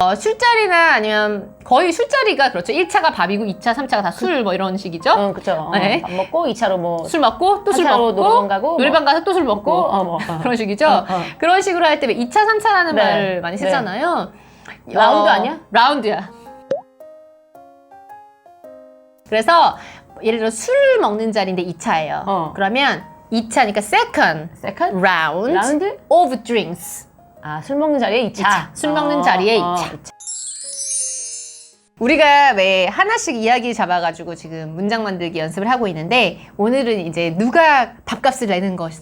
어, 술자리나 아니면 거의 술자리가 그렇죠. 1차가 밥이고 2차, 3차가 다 술 뭐 이런 식이죠. 응, 그쵸. 어, 네. 밥 먹고 2차로 뭐. 술 먹고 또 술 한 차로 먹고 노래방 가고, 뭐. 노래방 가서 또 술 먹고 어, 뭐. 어. 그런 식이죠. 어, 어. 그런 식으로 할 때 2차, 3차라는 네. 말을 많이 네. 쓰잖아요. 라운드 아니야? 라운드야. 그래서 예를 들어 술 먹는 자리인데 2차예요. 어. 그러면 2차니까 second 세컨드? round 라운드? of drinks. 아, 술 먹는 자리에 2차. 이차. 술 먹는 자리에 어, 이차. 우리가 왜 하나씩 이야기 잡아가지고 지금 문장 만들기 연습을 하고 있는데 오늘은 이제 누가 밥값을 내는 것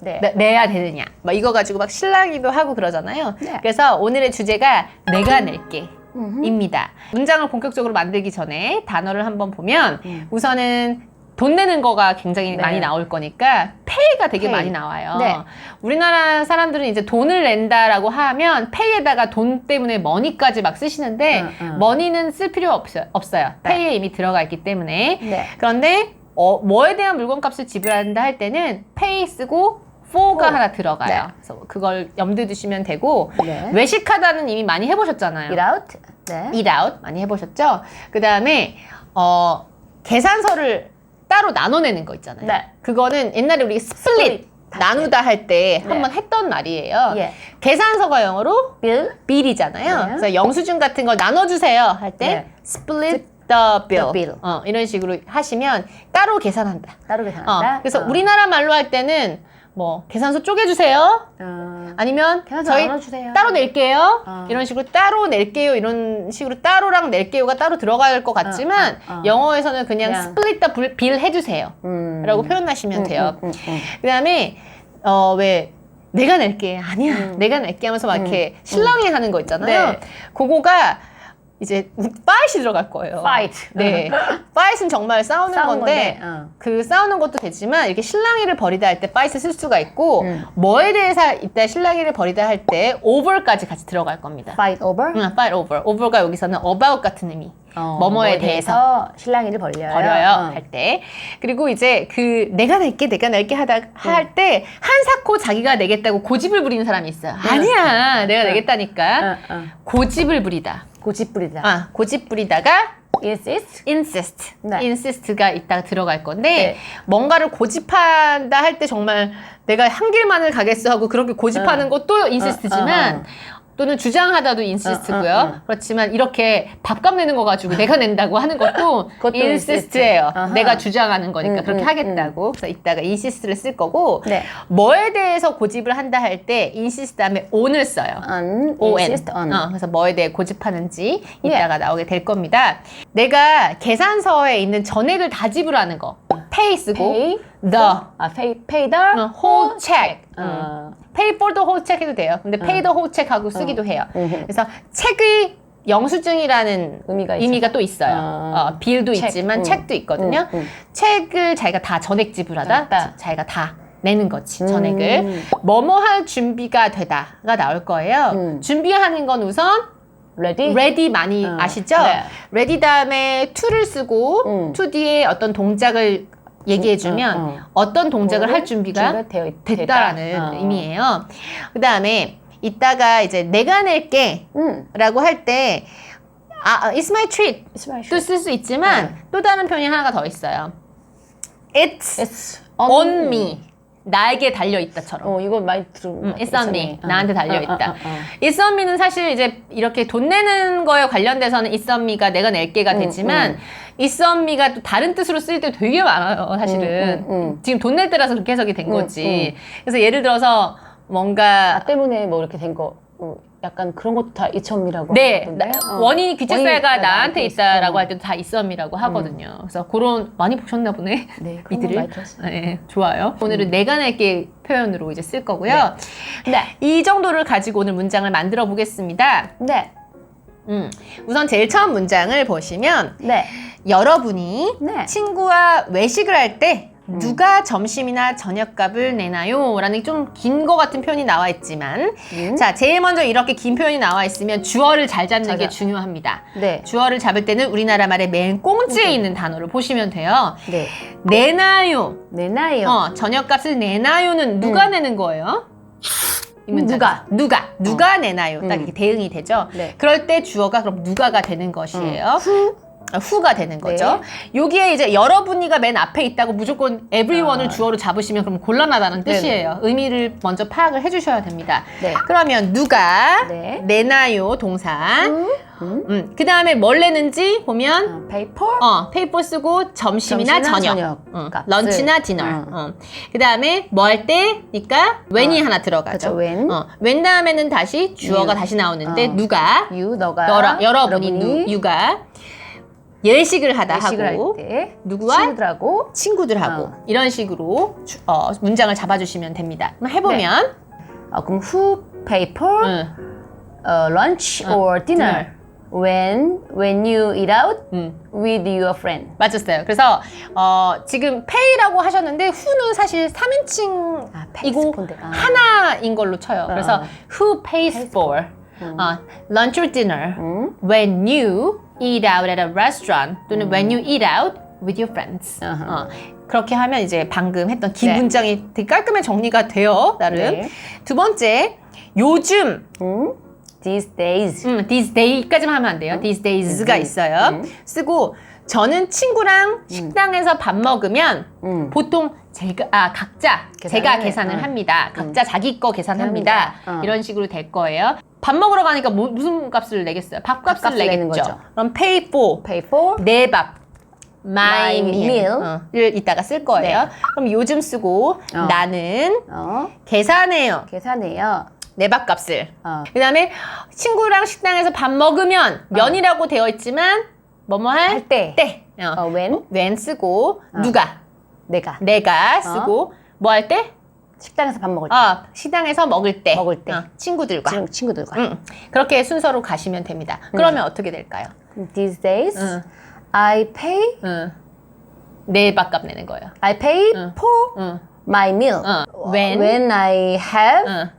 네. 내- 내야 되느냐 막 이거 가지고 막 신랑이도 하고 그러잖아요. 네. 그래서 오늘의 주제가 내가 낼게. 음흠. 입니다. 문장을 본격적으로 만들기 전에 단어를 한번 보면 음. 우선은 돈 내는 거가 굉장히 네. 많이 나올 거니까 페이가 되게 페이. 많이 나와요. 네. 우리나라 사람들은 이제 돈을 낸다라고 하면 페이에다가 돈 때문에 머니까지 막 쓰시는데. 머니는 쓸 필요 없어요. 없어요. 네. 페이에 이미 들어가 있기 때문에. 네. 그런데 어, 뭐에 대한 물건값을 지불한다 할 때는 페이 쓰고 for가 for. 하나 들어가요. 네. 그래서 그걸 염두에 두시면 되고 네. 외식하다는 이미 많이 해보셨잖아요. Eat out. 네. eat out 많이 해보셨죠? 그 다음에 어 계산서를 따로 나눠내는 거 있잖아요. 네. 그거는 옛날에 우리 스플릿 나누다 할때 네. 한번 했던 말이에요. 예. 계산서가 영어로 bill. bill이잖아요. 네. 그래서 영수증 같은 걸 나눠주세요 할 때 네. split the bill, bill. 어, 이런 식으로 하시면 따로 계산한다. 따로 어, 계산한다. 그래서 어. 우리나라 말로 할 때는 뭐 계산서 쪼개주세요. 어. 아니면 계산서 저희 나눠주세요. 따로 낼게요. 어. 이런 식으로 따로 낼게요. 이런 식으로 따로랑 낼게요가 따로 들어갈 것 같지만 어, 어, 어. 영어에서는 그냥 그냥. 스플릿 더빌 해주세요. 음. 라고 표현하시면 돼요. 음, 음, 음. 그 다음에 어 왜 내가 낼게 아니야 음. 내가 낼게 하면서 막 이렇게 신랑이 하는 거 있잖아요. 네. 그거가 이제 파이트이 들어갈 거예요. Fight. 네. 파이트는 정말 싸우는 싸우는 건데 건데, 어. 그 싸우는 것도 되지만 이렇게 신랑이를 벌이다 할 때 파이트 쓸 수가 있고 음. 뭐에 대해서 이때 신랑이를 벌이다 할때 over까지 같이 들어갈 겁니다. Fight over. 응, fight over. over가 여기서는 about 같은 의미. 어, 뭐뭐에 뭐에 대해서 신랑이를 벌려요. 버려요 어. 할 때. 그리고 이제 그 내가 낼게 내가 낼게 하다 할 때 한사코 자기가 내겠다고 고집을 부리는 사람이 있어요. 아니야 내가 내겠다니까 어, 어. 고집을 부리다. 고집 부리다. 아 고집 부리다가 insist. insist, 네. insist가 이따가 들어갈 건데 네. 뭔가를 고집한다 할 때 정말 내가 한 길만을 가겠어 하고 그렇게 고집하는 어. 것도 insist지만 어, 어, 또는 주장하다도 insist고요. 어, 어, 어. 그렇지만 이렇게 밥값 내는 거 가지고 내가 낸다고 하는 것도. 아하. 내가 주장하는 거니까 음, 그렇게 음, 하겠다고. 그래서 이따가 insist를 쓸 거고 네. 뭐에 대해서 고집을 한다 할때 insist 다음에 on을 써요. on. on. insist on. 어, 그래서 뭐에 대해 고집하는지 예. 이따가 나오게 될 겁니다. 내가 계산서에 있는 전액을 다 지불하는 거. pay 쓰고 pay. the 아, pay, pay the 어, whole check. 음. 어. Pay for the whole check 해도 돼요. 근데 pay the whole check 하고 쓰기도 해요. 그래서 책의 영수증이라는 의미가 의미가 또 있어요. 어. 어, 빌도 책. 있지만 음. 책도 있거든요. 음, 음. 책을 자기가 다 전액 지불하다, 맞다. 자기가 다 내는 거지 전액을. 음. 뭐뭐 할 준비가 되다가 나올 거예요. 음. 준비하는 건 우선 ready. ready 많이 어, 아시죠? 네. ready 다음에 to를 쓰고 음. to 뒤에 어떤 동작을 얘기해주면 음, 음, 음. 어떤 동작을 할 뭐를 준비가 되어 있- 됐다라는. 어. 의미예요. 그 다음에 이따가 이제 내가 낼게 음. 라고 할때 아, 아, it's my treat 또 쓸 수 있지만 네. 또 다른 표현이 하나가 더 있어요. It's It's on me. 나에게 달려 있다처럼. 어, 이거 많이 들은 음, 것 it's on me. 어. 나한테 달려 있다. 어, 어, 어, 어. It's on me는 사실 이제 이렇게 돈 내는 거에 관련돼서는 It's on me가 내가 낼게가 음, 되지만 음. Me가 또 다른 뜻으로 쓰일 때 되게 많아요, 사실은. 음, 음, 음. 지금 돈 낼 때라서 그렇게 해석이 된 음, 거지. 그래서 예를 들어서 뭔가 나 때문에 뭐 이렇게 된 거, 어, 약간 그런 것도 다 이천미라고. 네? 나- 어. 원인이 귀책사가 나한테 있다라고. 할 때도 다 있음이라고 하거든요. 그래서 그런 많이 보셨나 보네. 네, 이들을. 네, 좋아요. 오늘은 내가 낼게 표현으로 이제 쓸 거고요. 네. 이 정도를 가지고 오늘 문장을 만들어 보겠습니다. 네. 음, 우선 제일 처음 문장을 보시면 네. 여러분이 네. 친구와 외식을 할때 누가 점심이나 저녁값을 내나요? 라는 좀 긴 거 같은 표현이 나와 있지만 음. 자 제일 먼저 이렇게 긴 표현이 나와 있으면 주어를 잘 잡는 잘게 잡- 중요합니다. 네. 주어를 잡을 때는 우리나라 말의 맨 꽁지에 꽁지. 있는 단어를 보시면 돼요. 네. 내나요. 내나요. 어, 저녁값을 내나요는 누가 내는 거예요? 누가? 누가 누가 내나요? 딱 음. 이렇게 대응이 되죠. 네. 그럴 때 주어가 그럼 누가가 되는 것이에요. 후. 아, 후가 되는 거죠. 네. 여기에 이제 여러분이가 맨 앞에 있다고 무조건 everyone을 아. 주어로 잡으시면 그럼 곤란하다는 네네. 뜻이에요. 의미를 먼저 파악을 해주셔야 됩니다. 네. 그러면 누가 네. 내나요 동사. 음. 음. 음, 그 다음에 뭘 내는지 보면 어, 페이퍼. 어, 페이퍼 쓰고 점심이나 점심이나 저녁, 저녁 응, 값을. 런치나 디너. 어. 어. 그 다음에 뭐 할 때니까 when이 하나 들어가죠. 그쵸, when. 어, when 다음에는 다시 주어가 You. 다시 나오는데 어. 누가 유 너가 여러, 여러분이 누, 유가 예식을 하다 예식을 하고 누구와? 친구들하고 친구들하고 어. 이런 식으로 주- 어, 문장을 잡아주시면 됩니다. 그럼 해보면 어, 그럼 who paper 응, 어, lunch 어, or dinner when when you eat out 응. with your friend 맞았어요. 그래서 어, 지금 pay라고 하셨는데 who는 사실 3인칭이고 아, pays for 아. 하나인 걸로 쳐요. 그래서 어. who pays for 음. 어, lunch or dinner 음. when you eat out at a restaurant 또는 when you eat out with your friends. 어, 그렇게 하면 이제 방금 했던 기문장이 되게 깔끔하게 정리가 돼요. 나름. 네. 두 번째 요즘 음. these days 음, these day까지만 하면 안 돼요. these days가 음. 있어요. 음. 쓰고 저는 친구랑 식당에서 밥 먹으면 음. 보통 제가 아 각자 계산을 제가 해. 계산을 어. 합니다. 각자 자기 거 계산합니다. 합니다. 어. 이런 식으로 될 거예요. 밥 먹으러 가니까 뭐, 무슨 값을 내겠어요? 밥값을 밥값을 내는 내겠죠. 거죠. 그럼 pay for pay for 내 밥. my My meal. 를 이따가 쓸 거예요. 네. 그럼 요즘 쓰고 어. 나는 어, 계산해요. 계산해요 내 밥값을. 어. 그 다음에 친구랑 식당에서 밥 먹으면 면이라고 되어 있지만 뭐뭐 할 할 때. 때. 어. 어, when when 쓰고 누가 내가 내가 쓰고 뭐 할 때? 식당에서 밥 먹을 때 어, 식당에서 먹을 때. 먹을 때. 어, 친구들과. 친- 친구들과 응. 그렇게 순서로 가시면 됩니다. 그러면 어떻게 될까요? these days 응. I pay 응. 내 밥값 내는 거예요. I pay 응. for 응. my meal 어. when when I have 응.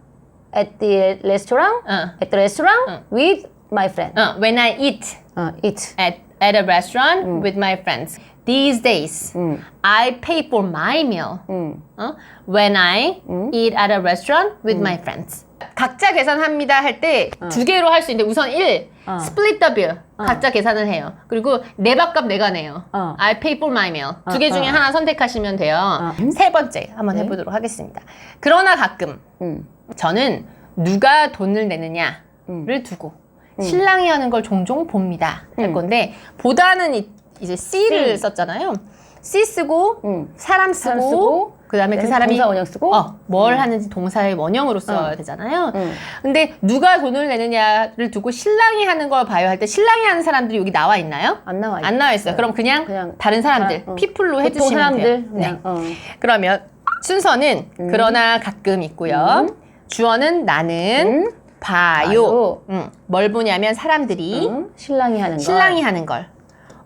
at the restaurant 응. at the restaurant 응. with my friend 어, when I eat 어, eat at, at a restaurant with my friends. These days, 음. I pay for my meal. 음. 어? When I eat at a restaurant with my friends. 각자 계산합니다 할 때 두 개로 할 수 있는데 우선 1. 어. split the bill. 각자 계산을 해요. 그리고 내 밥값 내가 내요. 어. I pay for my meal. 두개 어, 중에 어. 하나 선택하시면 돼요. 세 번째 한번 네. 해보도록 하겠습니다. 그러나 가끔 음. 저는 누가 돈을 내느냐를 음. 두고 신랑이 하는 걸 종종 봅니다. 할 음. 건데 보다는 이- 이제 C를 썼잖아요. C 쓰고 음. 사람 쓰고, 사람 쓰고, 그다음에 그 네, 사람이 동사 원형 쓰고 어, 뭘 하는지 동사의 원형으로 써야 되잖아요. 음. 근데 누가 돈을 내느냐를 두고 신랑이 하는 걸 봐요 할 때 신랑이 하는 사람들이 여기 나와 있나요? 안 나와 안 나와 있어요. 그럼 그냥, 그냥 다른 사람들, 다, 어. 피플로 해주시면 사람들 돼요. 네. 그냥 어. 그러면 순서는 그러나 가끔 있고요. 주어는 나는 음. 봐요. 봐요. 음, 뭘 보냐면 사람들이 음. 신랑이 하는 거 신랑이 하는 걸.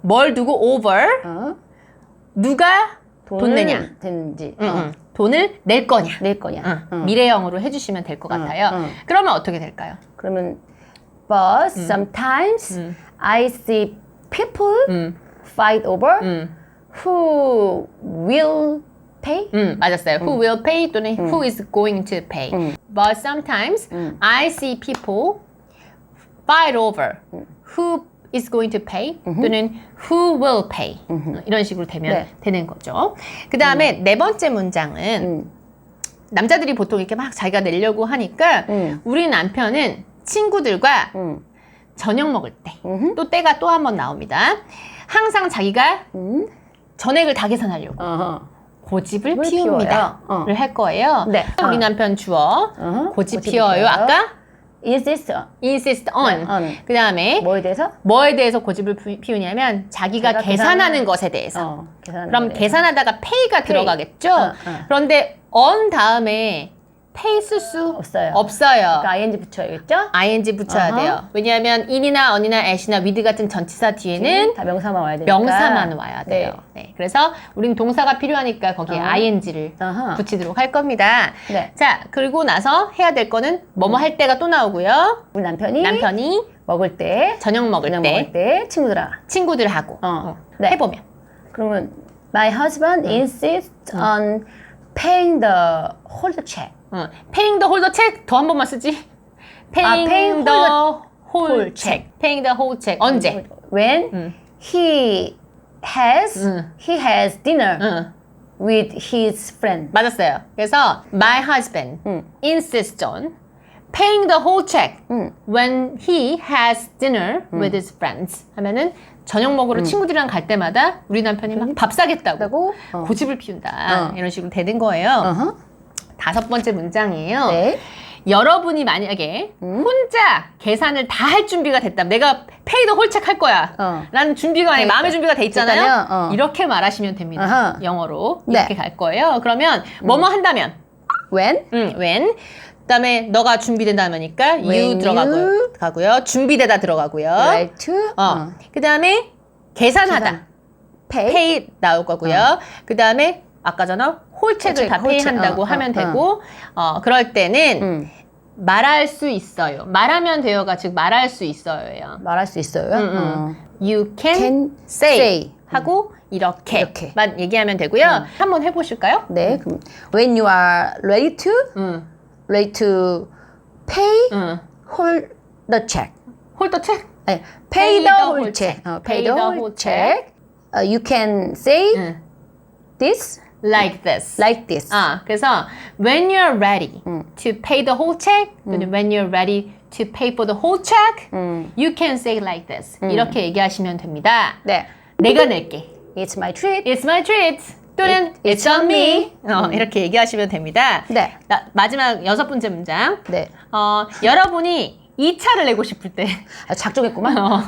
뭘 두고 over 어? 누가 돈 내냐. 되는지 음, 어. 음. 돈을 낼 거냐. 낼 거냐 응, 응. 미래형으로 해주시면 될것 같아요. 응. 그러면 어떻게 될까요? 그러면 but sometimes 음. I see people 음, fight over 음, who will pay 음, 맞았어요. Who will pay 또는 who is going to pay. 음. But sometimes 음. I see people fight over who is going to pay 또는 who will pay. 어, 이런 식으로 되면 네. 되는 거죠. 그 다음에 네 번째 문장은 음. 남자들이 보통 이렇게 막 자기가 내려고 하니까 음. 우리 남편은 친구들과 음. 저녁 먹을 때 음흠. 또 때가 또 한 번 나옵니다. 항상 자기가 음. 전액을 다 계산하려고 어허. 고집을 고집을 피웁니다. 피워요. 어. 를할 거예요. 네. 우리 어. 남편 주어 어허. 고집 고집 피워요. 피워요. 아까 insist insist on. 네, on. 그 다음에 뭐에 대해서 뭐에 대해서 고집을 피- 피우냐면 자기가 자기가 계산하는 계산하는- 것에 대해서. 어, 계산하는 그럼 거에 대해서. 계산하다가 pay가 들어가겠죠. 어, 어. 그런데 on 다음에 pay 쓸수 없어요. 없어요. 그러니까 ing 붙여야겠죠? ing 붙여야 어허. 돼요. 왜냐하면 in이나 on이나 at이나 with 같은 전치사 뒤에는 다 명사만 와야 되니까 명사만 와야 돼요. 네. 그래서 우린 동사가 필요하니까 거기에 어. ing를 어허. 붙이도록 할 겁니다. 네. 자, 그리고 나서 해야 될 거는 뭐뭐 할 때가 또 나오고요. 우리 남편이 남편이 먹을 때 저녁 먹을 저녁 때 먹을 때 친구들아 친구들하고 어. 네. 해보면. 그러면 my husband insists on paying the whole check 어, paying the whole check 더 한 번만 쓰지. paying, paying the whole whole, check. paying the whole check. 언제? When 응. he has 응. he has dinner 응. with his friend. 맞았어요. 그래서 my husband 응. insists on paying the whole check 응. when he has dinner with his friends. 하면은 저녁 먹으러 친구들이랑 갈 때마다 우리 남편이 막 밥 사겠다고 어. 고집을 피운다 어. 이런 식으로 되는 거예요. 어허. 다섯 번째 문장이에요. 네. 여러분이 만약에 혼자 계산을 다 할 준비가 됐다. 내가 페이더 홀책 할 거야. 어. 라는 준비가 만약에 그러니까. 마음의 준비가 돼 있잖아요. 됐다면, 어. 이렇게 말하시면 됩니다. 아하. 영어로 네. 이렇게 갈 거예요. 그러면 뭐뭐 한다면 When 음, when 그다음에 너가 준비된다면이니까 you 들어가고요. 가고요. 준비되다 들어가고요. like to 어. 어. 그다음에 계산하다. 계산. pay. 페이 나올 거고요. 그 다음에 아까 전에 홀책을 홀책, 다 홀책. 페이한다고 어, 하면 어, 되고, 어, 그럴 때는 음. 말할 수 있어요. 말하면 돼요가 즉 말할 수 있어요. 말할 수 있어요. 음, 음. 어. You can, Can say, say. 하고 이렇게. 만 얘기하면 되고요. 한번 해보실까요? 네. 그럼 when you are ready to 응, ready to pay 응. hold the check. 홀더 책? 아니, pay, Pay the the whole check. check. 어, Pay pay the the whole whole check. Uh, you can say 응. this Like this. like this. 아, 그래서 when you're ready to pay the whole check, when you're ready to pay for the whole check, you can say like this. 이렇게 얘기하시면 됩니다. 네. 내가 낼게. It's my treat. It's my treat. 또는 It- it's on me. 어, 이렇게 얘기하시면 됩니다. 네. 나- 마지막 여섯 번째 문장. 네. 어, 여러분이 이 차를 내고 싶을 때 아, 작정했구만. 어,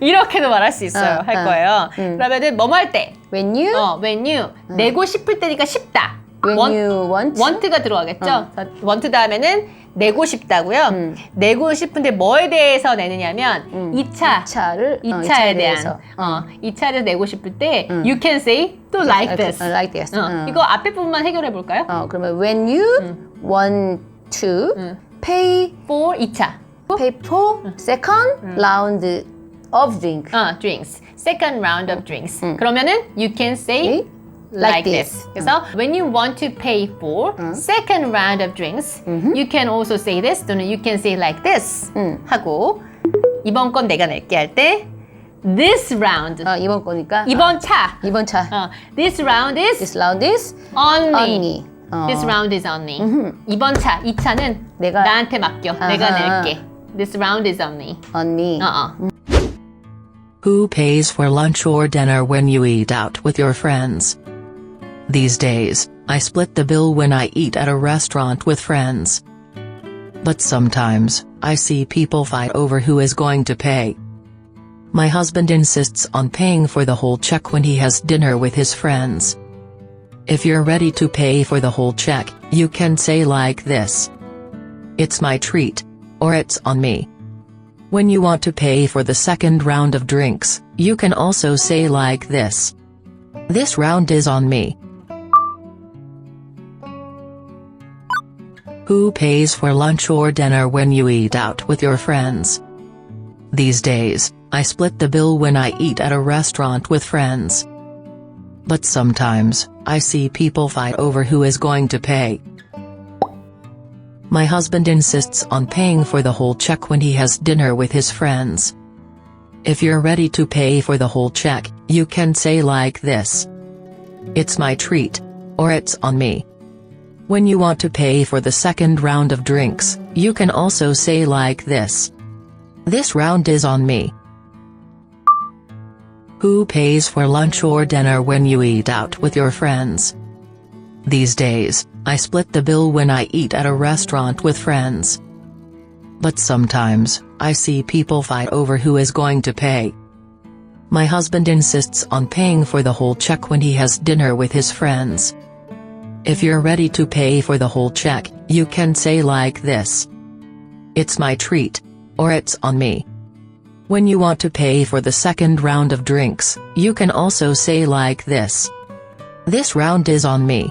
이렇게도 말할 수 있어요. 어, 할 어. 거예요. 음. 그러면은 뭐뭐 할 때? When you 어, when you 내고 싶을 때니까 쉽다. when 원- you want 원트가 들어가겠죠. 어. 자, 원트 다음에는 내고 싶다고요. 음. 내고 싶은데 뭐에 대해서 내느냐면 이 2차, 차를 이 어, 차에 차에 대한 대해서. 어, 이 차를 내고 싶을 때 you can say 또 like this. 어, like this. 어, 어. 이거 앞에 부분만 해결해 볼까요? 어, 그러면 when you want to 음. pay for 2차. pay for second round of drink. 어, drinks. Second round of drinks. 그러면은 you can say Okay? like, Like this. this. 그래서 when you want to pay for second round of drinks, you can also say this 또는 you can say like this 음. 하고 이번 건 내가 낼게 할 때 this round 어, 이번 거니까 이번 차 어, 이번 차. 어, this round is This round is on me. on me. 어. This round is on me. 이번 차, 이 차는 내가- 나한테 맡겨. 내가 아하. 낼게. This round is on me. on me. 어, 어. Who pays for lunch or dinner when you eat out with your friends? These days, I split the bill when I eat at a restaurant with friends. But sometimes, I see people fight over who is going to pay. My husband insists on paying for the whole check when he has dinner with his friends. If you're ready to pay for the whole check, you can say like this. It's my treat. Or it's on me. When you want to pay for the second round of drinks, you can also say like this. This round is on me. Who pays for lunch or dinner when you eat out with your friends? These days, I split the bill when I eat at a restaurant with friends. But sometimes, I see people fight over who is going to pay. My husband insists on paying for the whole check when he has dinner with his friends. If you're ready to pay for the whole check, you can say like this. It's my treat. Or it's on me. When you want to pay for the second round of drinks, you can also say like this. This round is on me. Who pays for lunch or dinner when you eat out with your friends? These days, I split the bill when I eat at a restaurant with friends. But sometimes, I see people fight over who is going to pay. My husband insists on paying for the whole check when he has dinner with his friends. If you're ready to pay for the whole check, you can say like this. It's my treat. Or it's on me. When you want to pay for the second round of drinks, you can also say like this. This round is on me.